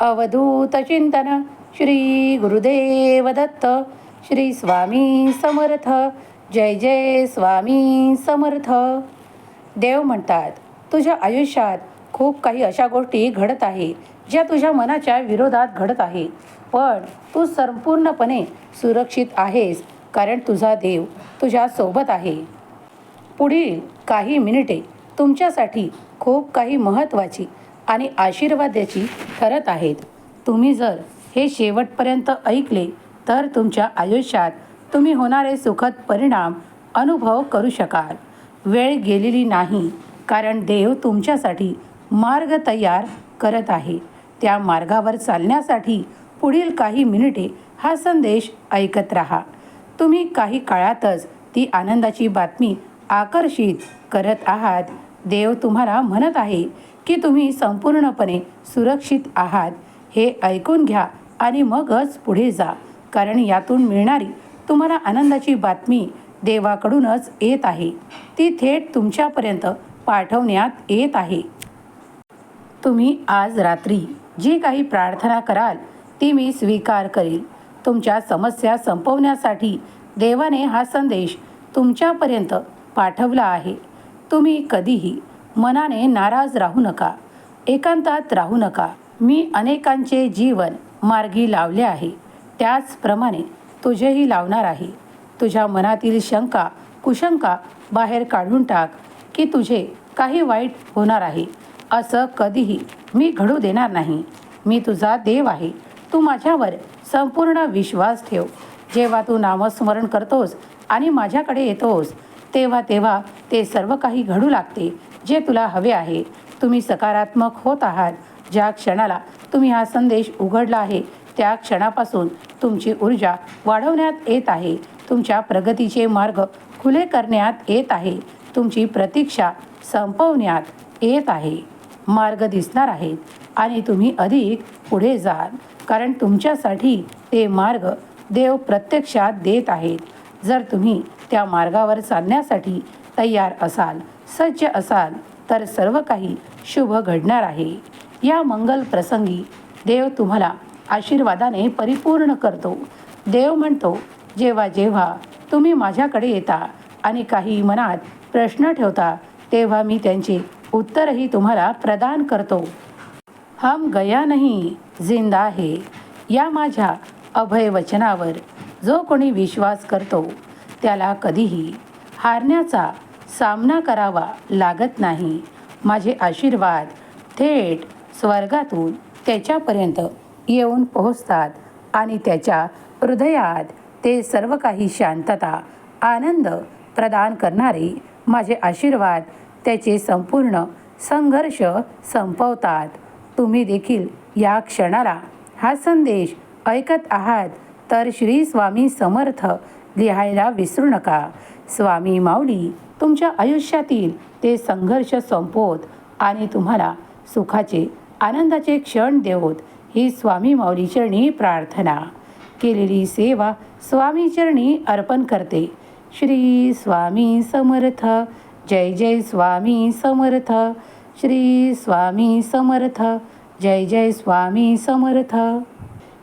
अवधूत चिंतन श्री गुरुदेव दत्त श्री स्वामी समर्थ जय जय स्वामी समर्थ. देव म्हणतात तुझ्या आयुष्यात खूप काही अशा गोष्टी घडत आहे ज्या तुझ्या मनाच्या विरोधात घडत आहे. पण तू संपूर्णपणे सुरक्षित आहेस कारण तुझा देव तुझ्या सोबत आहे. पुढील काही मिनिटे तुमच्यासाठी खूप काही महत्त्वाची आणि आशीर्वादाची ठरत आहेत. तुम्ही जर हे शेवटपर्यंत ऐकले तर तुमच्या आयुष्यात तुम्ही होणारे सुखद परिणाम अनुभव करू शकाल. वेळ गेलेली नाही कारण देव तुमच्यासाठी मार्ग तयार करत आहे. त्या मार्गावर चालण्यासाठी पुढील काही मिनिटे हा संदेश ऐकत राहा. तुम्ही काही काळातच ती आनंदाची बातमी आकर्षित करत आहात देव तुम्हाला म्हणत आहे की तुम्ही संपूर्णपणे सुरक्षित आहात. हे ऐकून घ्या आणि मगच पुढे जा. कारण यातून मिळणारी तुम्हाला आनंदाची बातमी देवाकडूनच येत आहे. ती थेट तुमच्यापर्यंत पाठवण्यात येत आहे. तुम्ही आज रात्री जी काही प्रार्थना कराल ती मी स्वीकार करेल. तुमच्या समस्या संपवण्यासाठी देवाने हा संदेश तुमच्यापर्यंत पाठवला आहे. तुम्ही कधीही मनाने नाराज राहू नका एकांतात राहू नका. मी अनेकांचे जीवन मार्गी लावले आहे. त्याचप्रमाणे तुझेही लावणार आहे. तुझ्या मनातील शंका कुशंका बाहेर काढून टाक की तुझे काही वाईट होणार आहे. असं कधीही मी घडू देणार नाही. मी तुझा देव आहे. तू माझ्यावर संपूर्ण विश्वास ठेव. जेव्हा तू नामस्मरण करतोस आणि माझ्याकडे येतोस तेव्हा तेव्हा ते सर्व काही घडू लागते जे तुला हवे आहे. तुम्ही सकारात्मक होत आहात. ज्या क्षणाला तुम्ही हा संदेश उघडला आहे त्या क्षणापासून तुमची ऊर्जा वाढवण्यात येत आहे. तुमच्या प्रगतीचे मार्ग खुले करण्यात येत आहे. तुमची प्रतीक्षा संपवण्यात येत आहे. मार्ग दिसणार आहेत आणि तुम्ही अधिक पुढे जाल. कारण तुमच्यासाठी ते मार्ग देव प्रत्यक्षात देत आहेत. जर तुम्ही त्या मार्गावर चालण्यासाठी तयार असाल सज्ज असाल तर सर्व काही शुभ घडणार आहे. या मंगल प्रसंगी देव तुम्हाला आशीर्वादाने परिपूर्ण करतो. देव म्हणतो जेव्हा जेव्हा तुम्ही माझ्याकडे येता आणि काही मनात प्रश्न ठेवता तेव्हा मी त्यांचे उत्तरही तुम्हाला प्रदान करतो. हम गया नाही जिंदा आहे या माझ्या अभय वचनावर जो कोणी विश्वास करतो त्याला कधीही हारण्याचा सामना करावा लागत नाही. माझे आशीर्वाद थेट स्वर्गातून त्याच्यापर्यंत येऊन पोहोचतात आणि त्याच्या हृदयात ते सर्व काही शांतता आनंद प्रदान करणारे माझे आशीर्वाद त्याचे संपूर्ण संघर्ष संपवतात. तुम्ही देखील या क्षणाला हा संदेश ऐकत आहात. तर श्री स्वामी समर्थ लिहायला विसरू नका. स्वामी माऊली तुमच्या आयुष्यातील ते संघर्ष संपवत आणि तुम्हाला सुखाचे आनंदाचे क्षण देवोत. ही स्वामी माऊली चरणी प्रार्थना. केलेली सेवा स्वामी चरणी अर्पण करते. श्री स्वामी समर्थ जय जय स्वामी समर्थ. श्री स्वामी समर्थ जय जय स्वामी समर्थ.